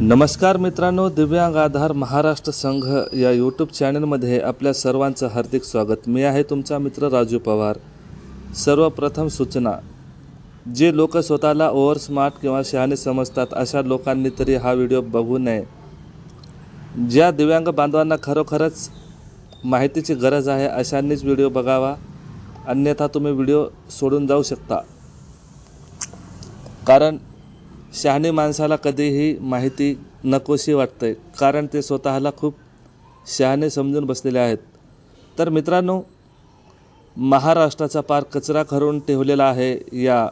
नमस्कार मित्रांनो दिव्यांग आधार महाराष्ट्र संघ या यूट्यूब चॅनलमध्ये आपल्या सर्वांचं हार्दिक स्वागत. मी आहे तुमचा मित्र राजू पवार. सर्वप्रथम सूचना. जे लोक स्वतःला ओव्हर स्मार्ट किंवा शहाणे समजतात अशा लोकांनी तरी हा व्हिडिओ बघू नये. ज्या दिव्यांग बांधवांना खरोखरच माहितीची गरज आहे अशांनीच व्हिडिओ बघावा. अन्यथा तुम्ही व्हिडिओ सोडून जाऊ शकता. कारण शहाणी माणसाला कधीही माहिती नकोशी वाटते कारण ते स्वतःला खूप शहाणे समजून बसलेले आहेत. तर मित्रांनो महाराष्ट्राचा पार कचरा करून ठेवलेला आहे या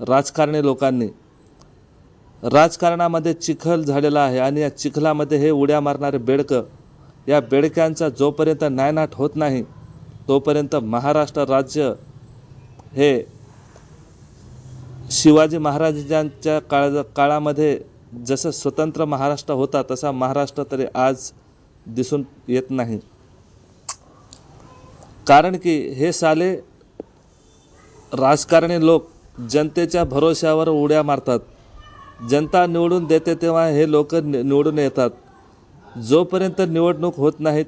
राजकारणी लोकांनी. राजकारणामध्ये चिखल झालेला आहे आणि या चिखलामध्ये हे उड्या मारणारे बेडकं या बेडक्यांचा जोपर्यंत नायनाट होत नाही तोपर्यंत महाराष्ट्र राज्य हे शिवाजी महाराजांच्या काळा काळामध्ये जसं स्वतंत्र महाराष्ट्र होता तसा महाराष्ट्र तरी आज दिसून येत नाही. कारण की हे साले राजकारणी लोक जनतेच्या भरोश्यावर उड्या मारतात. जनता निवडून देते तेव्हा हे लोक निवडून येतात. जोपर्यंत निवडणूक होत नाहीत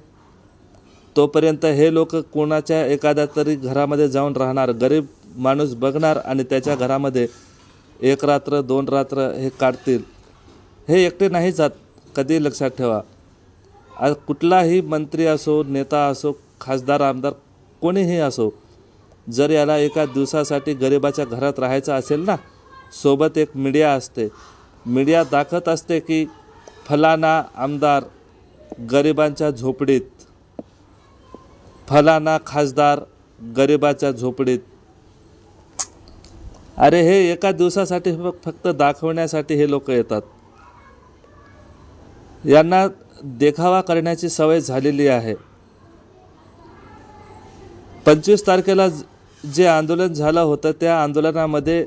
तोपर्यंत हे लोक कोणाच्या एखाद्या तरी घरामध्ये जाऊन राहणार. गरीब माणूस बघणार आणि त्याच्या घरामध्ये एक रात्र दोन रात्र हे काढतील. हे एकटे नाही जात कधी लक्षात ठेवा. आज कुठलाही मंत्री असो नेता असो खासदार आमदार कोणीही असो जर याला एका दिवसासाठी गरिबाच्या घरात राहायचं असेल ना सोबत एक मीडिया असते. मीडिया दाखवत असते की फलाना आमदार गरिबांच्या झोपडीत फलाना खासदार गरिबाच्या झोपडीत. अरे हे एका दिवसासाठी फक्त दाखवण्यासाठी हे लोक येतात. यांना देखावा करण्याची सवय झालेली आहे. पंचवीस तारखेला जे आंदोलन झालं होतं त्या आंदोलनामध्ये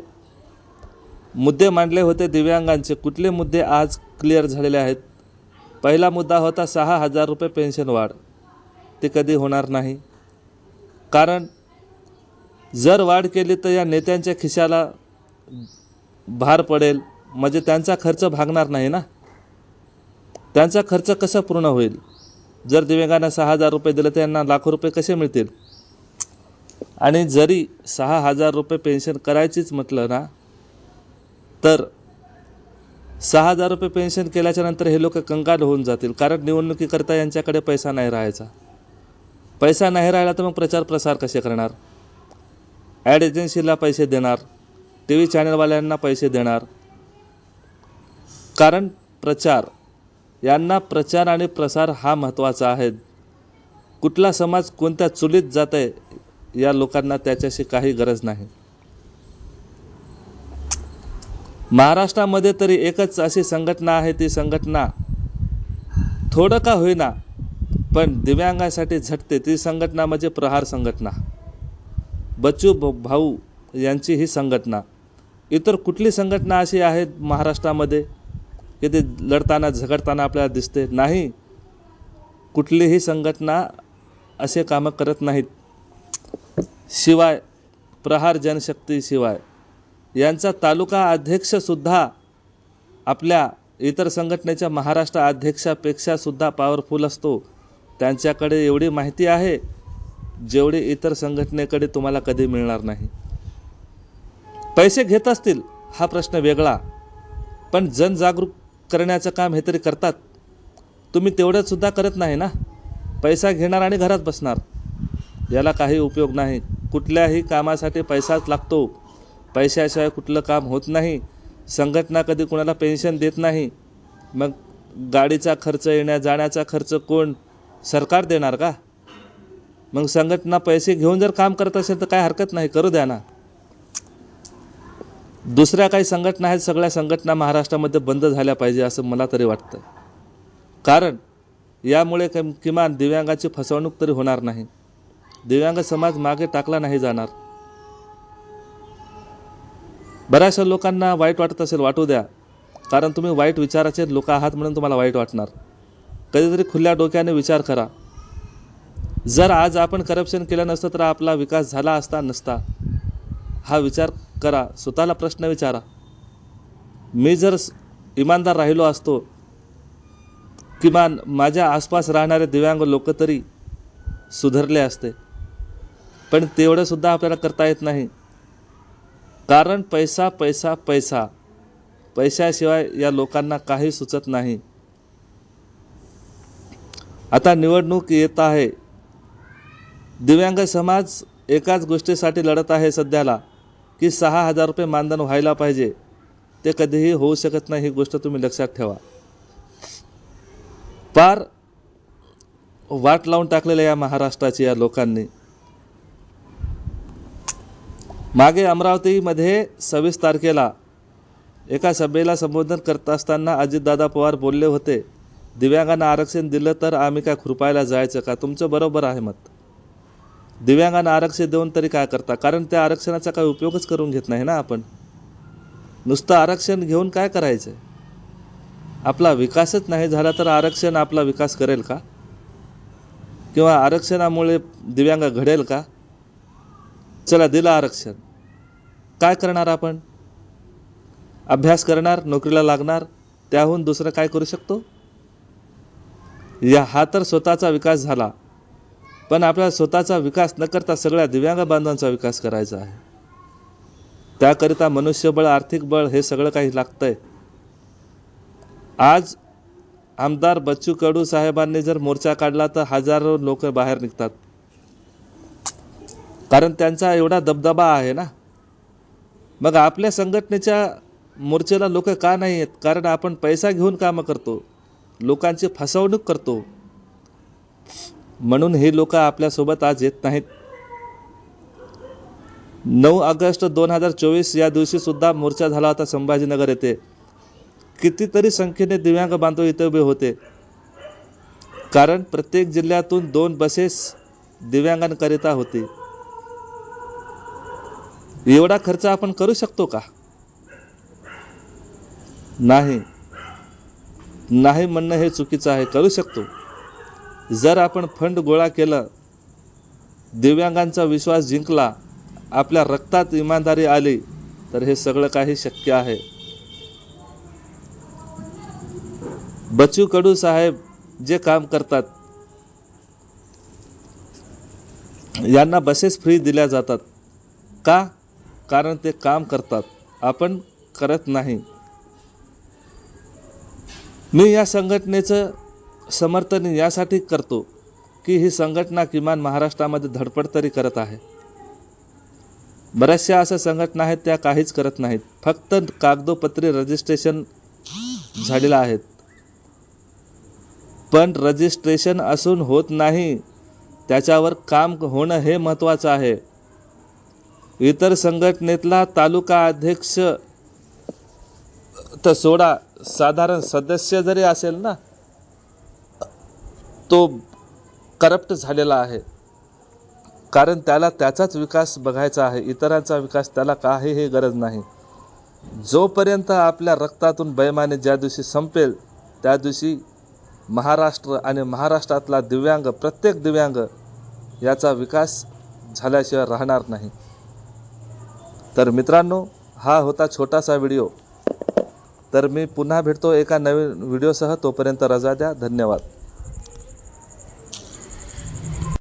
मुद्दे मांडले होते दिव्यांगांचे. कुठले मुद्दे आज क्लिअर झालेले आहेत? पहिला मुद्दा होता सहा हजार रुपये पेन्शन वाढ. ते कधी होणार नाही. कारण जर वाढ केली तर या नेत्यांच्या खिशाला भार पडेल. म्हणजे त्यांचा खर्च भागणार नाही ना? त्यांचा खर्च कसा पूर्ण होईल? जर दिव्यांगांना सहा हजार रुपये दिले तर यांना लाखो रुपये कसे मिळतील? आणि जरी सहा हजार रुपये पेन्शन करायचीच म्हटलं ना तर सहा हजार रुपये पेन्शन केल्याच्यानंतर हे लोक कंगाल होऊन जातील. कारण निवडणुकीकरता यांच्याकडे पैसा नाही राहायचा. पैसा नाही राहिला तर मग प्रचार प्रसार कसे करणार? ॲड एजन्सीला पैसे देणार टी व्ही चॅनलवाल्यांना पैसे देणार. कारण प्रचार यांना प्रचार आणि प्रसार हा महत्त्वाचा आहे. कुठला समाज कोणत्या चुलीत जात आहे या लोकांना त्याच्याशी काही गरज नाही. महाराष्ट्रामध्ये तरी एकच अशी संघटना आहे ती संघटना थोडं का होईना पण दिव्यांगासाठी झटते. ती संघटना म्हणजे प्रहार संघटना. बच्चू भ- भाऊ यांची ही संघटना. इतर कुठली संघटना अशी आहे महाराष्ट्रामध्ये की ते लढताना झगडताना आपल्याला दिसते? नाही. कुठलीही संघटना असे कामं करत नाहीत. शिवाय प्रहार जनशक्ती शिवाय. यांचा तालुका अध्यक्षसुद्धा आपल्या इतर संघटनेच्या महाराष्ट्र अध्यक्षापेक्षासुद्धा पॉवरफुल असतो. त्यांच्याकडे एवढी माहिती आहे जेवढे इतर संघटनेकडे तुम्हाला कधी मिळणार नाही. पैसे घेत असतील हा प्रश्न वेगळा. पण जनजागरूक करण्याचं काम हे तरी करतात. तुम्ही तेवढंचसुद्धा करत नाही ना? पैसा घेणार आणि घरात बसणार. याला काही उपयोग नाही. कुठल्याही कामासाठी पैसाच लागतो. पैशाशिवाय कुठलं काम होत नाही. संघटना कधी कुणाला पेन्शन देत नाही. मग गाडीचा खर्च येण्या जाण्याचा खर्च कोण सरकार देणार का? मग संघटना पैसे घेऊन जर काम करत असेल तर काय हरकत नाही करू द्या ना. दुसऱ्या काही संघटना आहेत सगळ्या संघटना महाराष्ट्रामध्ये बंद झाल्या पाहिजे असं मला तरी वाटतं. कारण यामुळे कम किमान दिव्यांगाची फसवणूक तरी होणार नाही. दिव्यांग समाज मागे टाकला नाही जाणार. बऱ्याचशा लोकांना वाईट वाटत असेल वाटू द्या. कारण तुम्ही वाईट विचाराचे लोक आहात म्हणून तुम्हाला वाईट वाटणार. कधीतरी खुल्या डोक्याने विचार करा. जर आज आपण करप्शन केलं नसतं तर आपला विकास झाला असता नसता. हा विचार करा स्वतःला प्रश्न विचारा. मी जर इमानदार राहिलो असतो किमान माझ्या आसपास राहणारे दिव्यांग लोक तरी सुधारले असते. पण तेवढंसुद्धा आपल्याला करता येत नाही. कारण पैसा पैसा पैसा. पैशाशिवाय या लोकांना काही सुचत नाही. आता निवडणूक येत आहे. दिव्यांग समाज एकाच गोष्टीसाठी लढत आहे सध्याला की सहा हजार रुपये मानधन व्हायला पाहिजे. ते कधीही होऊ शकत नाही ही गोष्ट तुम्ही लक्षात ठेवा. पार वाट लावून टाकलेल्या या महाराष्ट्राची या लोकांनी. मागे अमरावतीमध्ये सव्वीस तारखेला एका सभेला संबोधन करत असताना अजितदादा पवार बोलले होते दिव्यांगांना आरक्षण दिलं तर आम्ही काय खुरपायला जायचं का? तुमचं बरोबर आहे मत. दिव्यांगांना आरक्षण देऊन तरी काय करता? कारण त्या आरक्षणाचा काही उपयोगच करून घेत नाही ना आपण. नुसतं आरक्षण घेऊन काय करायचं आपला विकासच नाही झाला तर आरक्षण आपला विकास करेल का? किंवा आरक्षणामुळे दिव्यांग घडेल का? चला दिलं आरक्षण. काय करणार आपण? अभ्यास करणार नोकरीला लागणार त्याहून दुसरं काय करू शकतो? या हा तर स्वतःचा विकास झाला. पण आपल्याला स्वतःचा विकास न करता सगळ्या दिव्यांग बांधवांचा विकास करायचा आहे. त्याकरिता मनुष्यबळ आर्थिक बळ हे सगळं काही लागतंय. आज आमदार बच्चू कडू साहेबांनी जर मोर्चा काढला तर हजारो लोक बाहेर निघतात. कारण त्यांचा एवढा दबदबा आहे ना. मग आपल्या संघटनेच्या मोर्चेला लोक का नाही आहेत कारण आपण पैसा घेऊन कामं करतो. लोकांची फसवणूक करतो. म्हणून हे लोक आपल्यासोबत आज येत नाहीत. नऊ ऑगस्ट दोन हजार चोवीस या दिवशी सुद्धा मोर्चा झाला होता संभाजीनगर येथे. कितीतरी संख्येने दिव्यांग बांधव इथे उभे होते. कारण प्रत्येक जिल्ह्यातून दोन बसेस दिव्यांगांकरिता होती. एवढा खर्च आपण करू शकतो का? नाही. नाही म्हणणं हे चुकीचं आहे. करू शकतो. जर आपण फंड गोळा केलं दिव्यांगांचा विश्वास जिंकला आपल्या रक्तात इमानदारी आली तर हे सगळं काही शक्य आहे. बच्चू कडू साहेब जे काम करतात यांना बसेस फ्री दिल्या जातात. का? कारण ते काम करतात. आपण करत नाही. मी या संघटनेचं समर्थन यासाठी करतो की ही संघटना किमान महाराष्ट्रामध्ये धडपड तरी करत आहे. बऱ्याचशा अशा संघटना आहेत त्या काहीच करत नाहीत. फक्त कागदोपत्री रजिस्ट्रेशन झालेलं आहेत पण रजिस्ट्रेशन असून होत नाही त्याच्यावर काम होणं हे महत्त्वाचं आहे. इतर संघटनेतला तालुका अध्यक्ष तर सोडा साधारण सदस्य जरी असेल ना तो करप्ट झालेला आहे. कारण त्याला त्याचाच विकास बघायचा आहे. इतरांचा विकास त्याला काहीही गरज नाही. जोपर्यंत आपल्या रक्तातून बैमाने ज्या दिवशी संपेल त्या दिवशी महाराष्ट्र आणि महाराष्ट्रातला दिव्यांग प्रत्येक दिव्यांग याचा विकास झाल्याशिवाय राहणार नाही. तर मित्रांनो हा होता छोटासा व्हिडिओ. तर मी पुन्हा भेटतो एका नवीन व्हिडिओसह. तोपर्यंत रजा द्या. धन्यवाद.